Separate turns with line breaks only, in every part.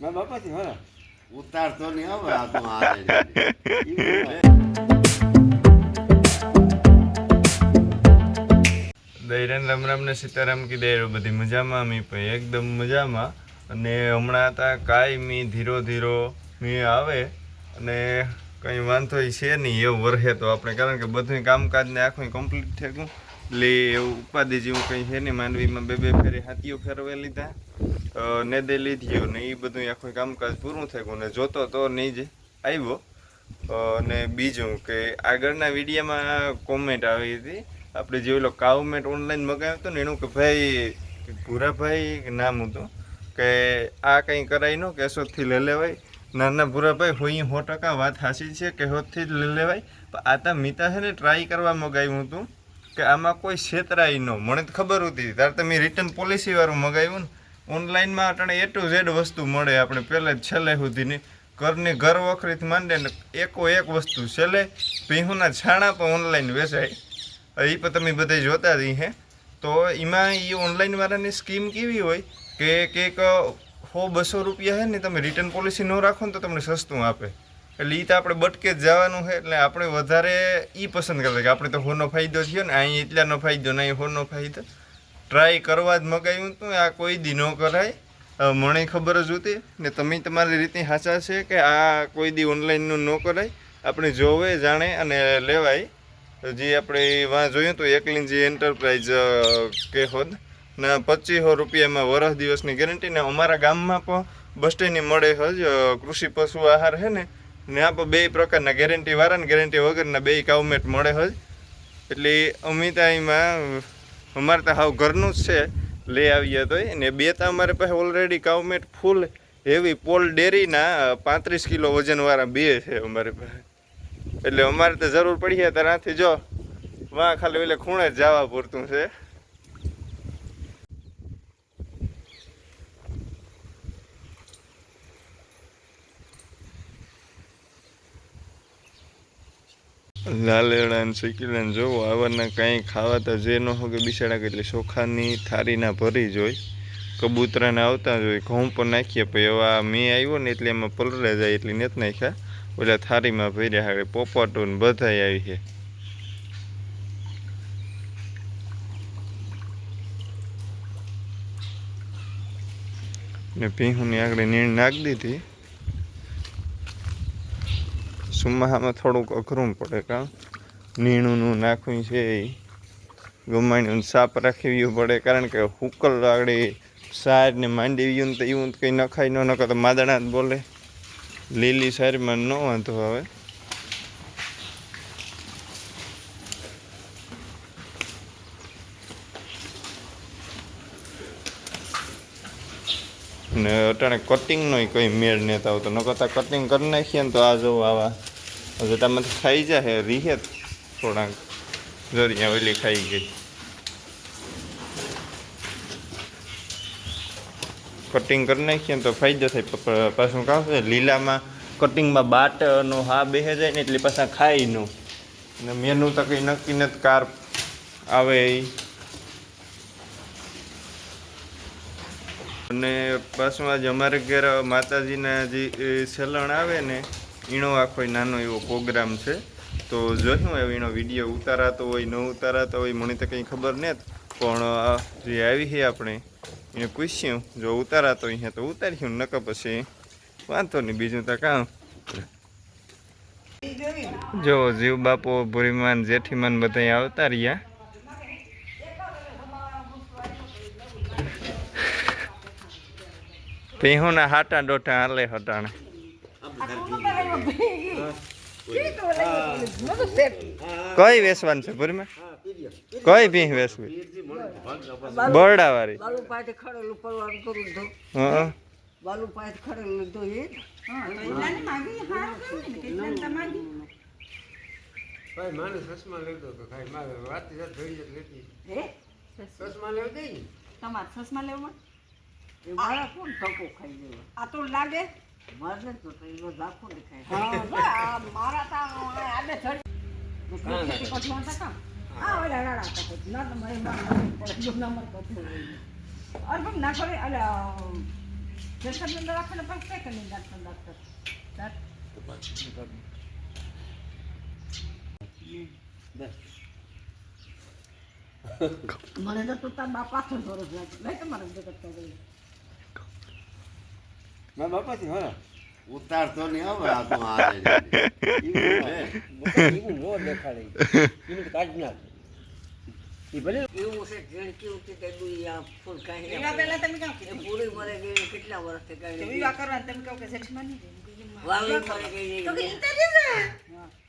મારા બાપાથી હા
ઉતારતો નહીં હવે આ તો હારે
દૈરાન રામ રામ ને સીતારામ કી દૈરો બધી મજામાં મી પણ એકદમ મજામાં. અને હમણાં હતા કાંઈ મી ધીરો ધીરો મી આવે અને કંઈ વાંધો છે નહીં એવું વરહે તો આપણે. કારણ કે બધું કામકાજ ને આખું કમ્પ્લીટ થઈ ગયું. એટલે એવું ઉપાધિ જેવું કંઈ છે નહીં માંડવીમાં બે બે ફેરી હાથીઓ ફેરવે લીધા ને દે લીધ્યો ને એ બધું આખું કામકાજ પૂરું થઈ ગયું ને જોતો તો નહીં જ આવ્યો. અને બીજું કે આગળના વિડીયામાં કોમેન્ટ આવી હતી. આપણે જે ઓલો કાવમેટ ઓનલાઈન મગાવ્યો હતો ને એનું કે ભાઈ ભૂરાભાઈ નામ હતું, કે આ કંઈ કરાય ન કેશોદથી લઈ લેવાય. નાના ભૂરાભાઈ હોય સો ટકા વાત હાસી છે કેશોદથી જ લઈ લેવાય. પણ આ તા મિતા છે ને ટ્રાય કરવા મગાવ્યું હતું, કે આમાં કોઈ છેતરાય ન મને તો ખબર હતી ત્યારે તમે રિટર્ન પોલિસીવાળું મગાવ્યું ને. ઓનલાઈનમાં આપણે એ ટુ ઝેડ વસ્તુ મળે આપણે પહેલે છેલ્લે સુધીની. ઘરની ઘર વખરીથી માંડે ને એકો એક વસ્તુ છેલ્લે, ભીહુના છાણા પણ ઓનલાઈન વેચાય. એ પણ તમે બધા જોતા જ હે તો એમાં એ ઓનલાઈનવાળાની સ્કીમ કેવી હોય કે કંઈક સો બસો રૂપિયા હે ને તમે રિટર્ન પોલિસી ન રાખો ને તો તમને સસ્તું આપે. એટલે એ તો આપણે બટકે જ જવાનું છે એટલે આપણે વધારે એ પસંદ કરતા કે આપણે તો હોનો ફાયદો થયો ને અહીં એટલાનો ફાયદો નહીં હોનો ફાયદો. ટ્રાય કરવા જ મગાવ્યું હતું આ કોઈ દી ન કરાય. મને ખબર જ હતી. ને તમે તમારી રીતની સાચા છે કે આ કોઈ દી ઓનલાઈનનું ન કરાય. આપણે જોવે, જાણે અને લેવાય. જે આપણે વાં જોયું તો જે એન્ટરપ્રાઇઝ કે હોદ ને પચીસો રૂપિયામાં વરસ દિવસની ગેરંટી ને અમારા ગામમાં પણ બસ સ્ટેન્ડની મળે હજ કૃષિ પશુ આહાર છે ને ને આ બે પ્રકારના ગેરંટી વાળા ને ગેરંટી વગરના બે કાઉમેટ મળે હજ એટલે અમિતાઈમાં અમારે તો હાવ ઘરનું જ છે. લઈ આવીએ તો ને બે તો અમારે પાસે already cow mat full heavy pole ડેરીના પાંત્રીસ કિલો વજનવાળા બે છે અમારે પાસે. એટલે અમારે તો જરૂર પડી છે. ત્યાંથી જો, વાં ખાલી એટલે ખૂણે જ જવા પૂરતું છે. લાલેડા ને શીકીલા ને જોવો આવવાના કાંઈ ખાવા તો જે ન હોય કે બિસાડા એટલે ચોખાની થાળીના ભરી જ હોય. કબૂતરાને આવતા જ હોય, ઘઉં પણ નાખીએ. પછી હવે આ મેં આવ્યો ને એટલે એમાં પલરે જાય એટલે નથી નાખ્યા. ઓલા થાળીમાં ભર્યા હવે પોપટો ને બધાય આવી છે. ને ભીહુની આગળ નીણ નાખી દીધી. સુમાહામાં થોડુંક અઘરું પડે કાં નીણુંનું નાખવું છે એ. ગમાણીનું સાપ રાખવી પડે કારણ કે હુકલ આગળ સાર ને માંડી ગયું તો એવું કંઈ નખાય ન નખા તો માદણા જ બોલે. લીલી સારીમાં ન વાંધો આવે. ને અટાણે કટિંગનો કંઈ મેળ નહોતા આવતો. ન કરતા કટિંગ કરી નાખીએ ને તો આ જો આવા જટામાંથી ખાઈ જાય રીહે થોડાક. જરિયા ઓલી ખાઈ ગઈ. કટિંગ કરી નાખીએ તો ફાયદો થાય. પાછું છે? લીલામાં કટિંગમાં બાટનો હા બેસે જાય ને એટલે પાછા ખાઈ નું મેનુ તો કંઈ નક્કી નથી કાર આવે એ અને પાછું આજે અમારે ઘેર માતાજીના જે સેલણ આવે ને એનો આખો નાનો એવો પ્રોગ્રામ છે. તો જોયું હવે એનો વીડિયો ઉતારાતો હોય, ન ઉતારાતો હોય, મને તો કંઈ ખબર નથી પણ જે આવી છે આપણે, એને પૂછ્યું, જો ઉતારાતો અહીંયા તો ઉતાર્યું નક પછી વાંધો નહીં, બીજું તો કામ. જો જીવ બાપો, ભૂરીમાન, જેઠીમાન બધા આવતા રહ્યા. ભીહુના હાટા ડોટા હાલે હટાણે. કઈ વેસવાન છે ભૂરીમાં? કઈ ભીહ વેસવી? બરડા વાળી
બાલુ પાસે ખડેલું પરવાનું કરું તો
હા.
બાલુ પાસે ખડેલું તો એ
ભાઈ માણસ ચશ્મા લેતો તો ખાઈ મારે વાત સાથે જોઈ જ લેતી.
હે?
ચશ્મા લેવ દઈ ને?
તમારે સસમા લેવું
એ મારા કોણ ધક્કો ખાઈ ગયો?
આ તો લાગે.
મારે તો તો એનો ઝાંખો દેખાય
હા જો આ મારા તા આડે ચડી. પછી વાંચા કામ. આ ઓલા રાડા તો ના તમારે ના પડે ના મર અરે પણ ના કરે અલે કે નહીં? મને તો તું તાર બાપ પાછળ ભરોસ તમારે જગત તો ગઈ
મારા બાપાથી હોરા
ઉતારતો નહીં હવે આ તું હારે
એવું નો દેખાડે. એવું તો કાઢી નાખ. એ ભલે
એવું છે જેણ કેવું કે તે દુઈ આ ફૂલ કાંઈ
વિવાહ પહેલા તમે કેમ
એ
કીધું
પૂરી મરે ગઈ કેટલા વર્ષથી
કે
કાંઈ
વિવાહ કરવા તમે કહો કે જેઠમાં નહીં
વાલી મરે ગઈ
તો કે ઇન્ટરવ્યુ છે.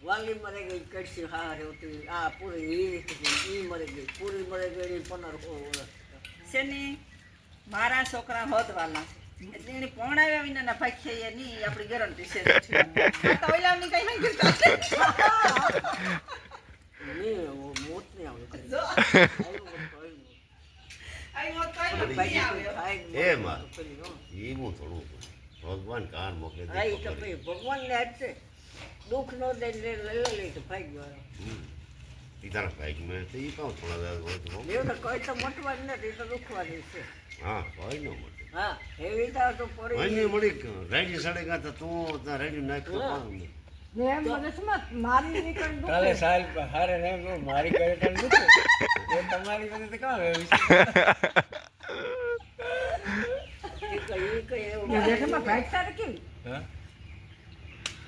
વાલી મરે ગઈ કડસી હારે હતી આ પૂરી એવી રીતે ઈ મરે ગઈ. પૂરી મરે ગઈ પંદર સોળ વર્ષ.
શેની? મારા છોકરા હોદવાલા. છે એને પરણાવ્યા વિનાના ભાઈ છે એ નહીં આપણી ગેરંટી છે. આ તો ઓલાની કઈ નહીં કરતા
આવ્યું આવ્યું.
આવ્યો
ભગવાન કાન મોકલે
ભગવાન ને તો ભાઈ ભગવાનને હાથ છે દુઃખ નો દે લે લે લે તો ભાઈ ગયો.
એ તારા ભાઈ મેં તો એ કહું થોડા દાડા હોય તો
એવું તો કોઈ તો મટવાની નથી તો દુખવાની છે.
હા કોઈ ન મળે
હા એવી તો
હોય
પડી
નહીં મળી રેડી સડે ગયા તો તું ત્યાં રેડી નાખ તો
મારી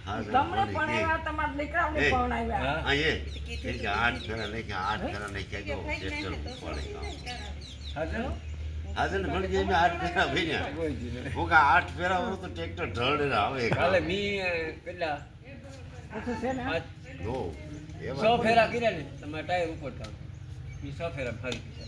તમને
મળી
તમારા દીકરાઓને.
હા
એ. કે આઠ ફેરા નાખ્યા આઠ ફેરા નાખ્યા તો ટ્રેક્ટર પડે કામ.
હા તો
ને મળી જાય મેં આઠ ફેરા
જ
હું કે આઠ ફેરા હોય તો ટ્રેક્ટર ઢળે આવે
કાલે મી કેટલા?
જો એ
સો ફેરા કર્યા ને? તમારા ટાયર ઉપર કામ મી સો ફેરા ફરી ગયા.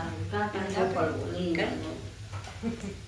Papá, papá, papá, papá,